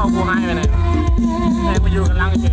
พ่ากูให้ไปไหนแม่กูอยู่กันลังเฉย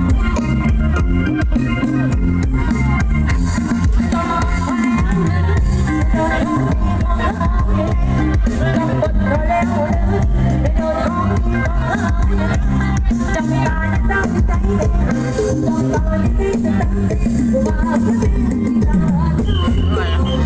Thank you.